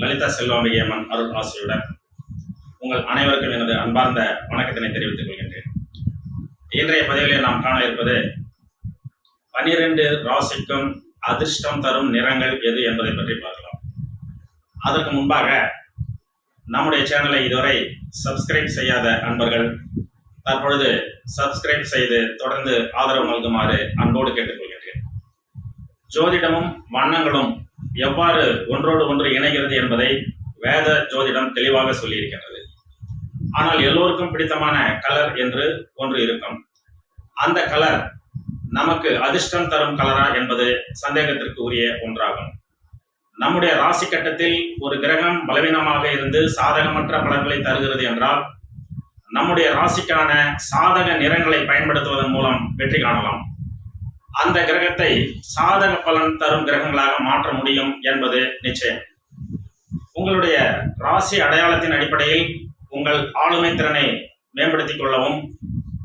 லலிதா செல்வாம்பிகையம்மன் அருள் ஆசியுடன் உங்கள் அனைவருக்கும் எனது அன்பார்ந்த வணக்கத்தினை தெரிவித்துக் கொள்கின்றேன். இன்றைய பதிவிலே நாம் காண இருப்பது பனிரெண்டு ராசிக்கும் அதிர்ஷ்டம் தரும் நிறங்கள் எது என்பதை பற்றி பார்க்கலாம். அதற்கு முன்பாக நம்முடைய சேனலை இதுவரை சப்ஸ்கிரைப் செய்யாத அன்பர்கள் தற்பொழுது சப்ஸ்கிரைப் செய்து தொடர்ந்து ஆதரவு நல்குமாறு அன்போடு கேட்டுக்கொள்கின்றேன். ஜோதிடமும் வண்ணங்களும் எவ்வாறு ஒன்றோடு ஒன்று இணைகிறது என்பதை வேத ஜோதிடம் தெளிவாக சொல்லியிருக்கின்றது. ஆனால் எல்லோருக்கும் பிடித்தமான கலர் என்று ஒன்று இருக்கும். அந்த கலர் நமக்கு அதிர்ஷ்டம் தரும் கலரா என்பது சந்தேகத்திற்கு உரிய ஒன்றாகும். நம்முடைய ராசி கட்டத்தில் ஒரு கிரகம் பலவீனமாக இருந்து சாதகமற்ற பலன்களை தருகிறது என்றால் நம்முடைய ராசிக்கான சாதக நிறங்களை பயன்படுத்துவதன் மூலம் வெற்றி காணலாம். அந்த கிரகத்தை சாதக பலன் தரும் கிரகங்களாக மாற்ற முடியும் என்பது நிச்சயம். உங்களுடைய ராசி அடையாளத்தின் அடிப்படையில் உங்கள் ஆளுமை திறனை மேம்படுத்திக் கொள்ளவும்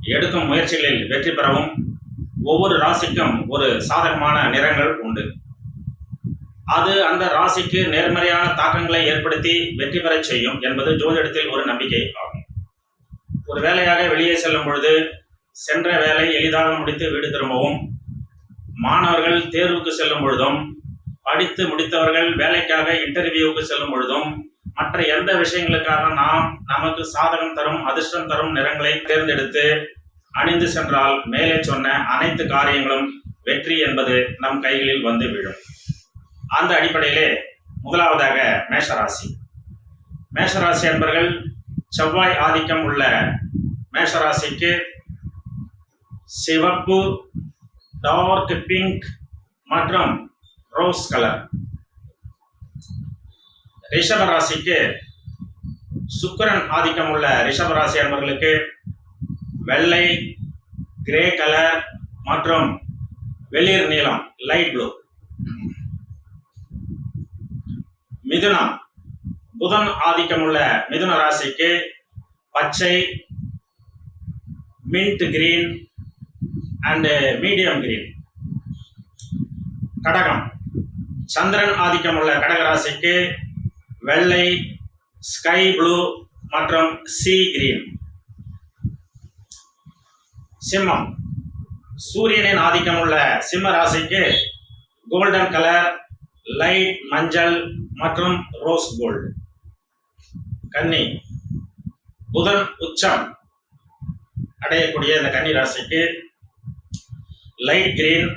எடுக்கும் முயற்சிகளில் வெற்றி பெறவும் ஒவ்வொரு ராசிக்கும் ஒரு சாதகமான நிறங்கள் உண்டு. அது அந்த ராசிக்கு நேர்மறையான தாக்கங்களை ஏற்படுத்தி வெற்றி பெறச் செய்யும் என்பது ஜோதிடத்தில் ஒரு நம்பிக்கை ஆகும். ஒரு வேலையாக வெளியே செல்லும் பொழுது சென்ற வேலை எளிதாக முடித்து வீடு திரும்பவும் மாணவர்கள் தேர்வுக்கு செல்லும் பொழுதும் படித்து முடித்தவர்கள் வேலைக்காக இன்டர்வியூவுக்கு செல்லும் பொழுதும் மற்ற எந்த விஷயங்களுக்காக நாம் நமக்கு சாதகம் தரும் அதிர்ஷ்டம் தரும் நிறங்களை தேர்ந்தெடுத்து அணிந்து சென்றால் மேலே சொன்ன அனைத்து காரியங்களும் வெற்றி என்பது நம் கைகளில் வந்து விழும் அந்த அடிப்படையிலே முதலாவதாக மேஷராசி. மேஷராசி என்பர்கள் செவ்வாய் ஆதிக்கம் உள்ள மேஷராசிக்கு சிவப்பு டார்க் பிங்க் மற்றும் ரோஸ் கலர் ரிஷப ராசிக்கு சுக்கிரன் ஆதிக்கம் உள்ள ரிஷப ராசி அன்பர்களுக்கு வெள்ளை கிரே கலர் மற்றும் வெளிர் நீலம் லைட் ப்ளூ மிதுனம். புதன் ஆதிக்கம் உள்ள மிதுன ராசிக்கு பச்சை mint green and medium green கடகம். சந்திரன் ஆதிக்கம் உள்ள கடகராசிக்கு வெள்ளை ஸ்கை ப்ளூ மற்றும் சி கிரீன் சிம்மம். சூரியனின் ஆதிக்கம் உள்ள சிம்ம ராசிக்கு கோல்டன் கலர் லைட் மஞ்சள் மற்றும் ரோஸ் கோல்டு கன்னி. புதன் உச்சம். அடையக்கூடிய இந்த கன்னி ராசிக்கு லைட் கிரீன்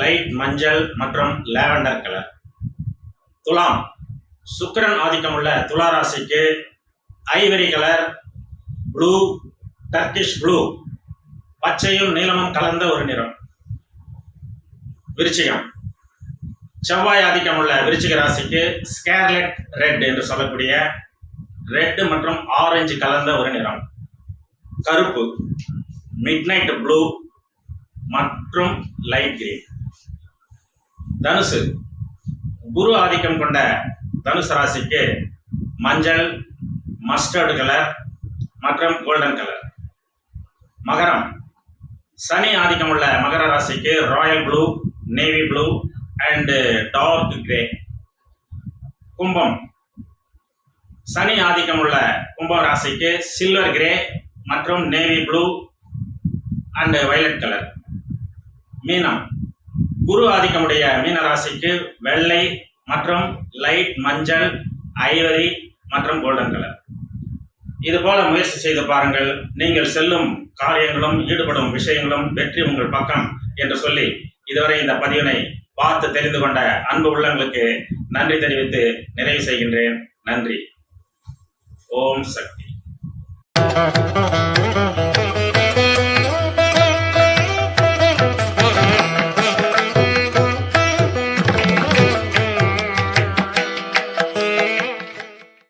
லைட் மஞ்சள் மற்றும் லாவெண்டர் கலர் துலாம் சுக்கிரன் ஆதிக்கம் உள்ள துலா ராசிக்கு ivory colour blue turquoise blue பச்சையும் நீலமும் கலந்த ஒரு நிறம். விருச்சிகம். செவ்வாய் ஆதிக்கம் உள்ள விருச்சிக ராசிக்கு ஸ்கேர்லெட் ரெட் என்று சொல்லக்கூடிய ரெட் மற்றும் ஆரஞ்சு கலந்த ஒரு நிறம். கருப்பு மிட்நைட் ப்ளூ மற்றும் லைட் கிரீன் தனுசு. குரு ஆதிக்கம் கொண்ட தனுசு ராசிக்கு மஞ்சள் மஸ்டர்டு கலர் மற்றும் கோல்டன் கலர் மகரம். சனி ஆதிக்கம் உள்ள மகர ராசிக்கு royal blue navy blue and dark grey கும்பம். சனி ஆதிக்கம் உள்ள கும்பம் ராசிக்கு சில்வர் கிரே மற்றும் navy blue and violet colour மீனம் குரு ஆதிக்கமுடைய மீன ராசிக்கு வெள்ளை மற்றும் லைட் மஞ்சள் ஐவரி மற்றும் கோல்டன் கலர் இது போல முயற்சி செய்து பாருங்கள். நீங்கள் செல்லும் காரியங்களும் ஈடுபடும் விஷயங்களும் வெற்றி உங்கள் பக்கம் என்று சொல்லி இதுவரை இந்த பதிவினை பார்த்து தெரிந்து கொண்ட அன்பு உள்ளங்களுக்கு நன்றி தெரிவித்து நிறைவு செய்கின்றேன். நன்றி. ஓம் சக்தி.